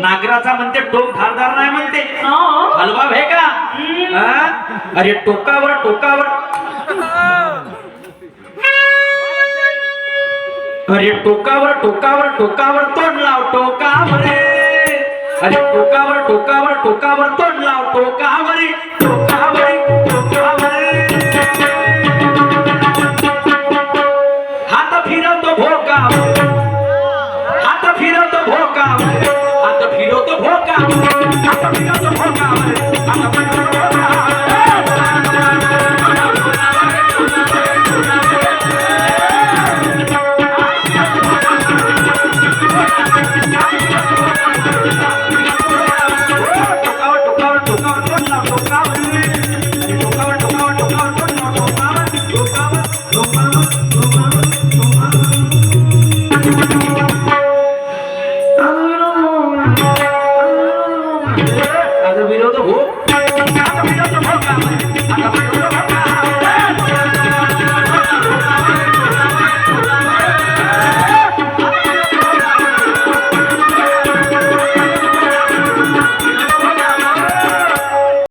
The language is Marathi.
नागराचा म्हणते टोक धारदार नाही म्हणते. हलवा भे का? अरे टोकावर टोकावर अरे टोकावर टोकावर टोकावर तोंड लाव टोकावर. अरे टोकावर टोकावर टोकावर तोंड लाव. टोकावर फिरवतो भोकावर हात फिरवतो भोकावर हात फिरवतो भोकावर हात फिरवतो माझा विरोध हो.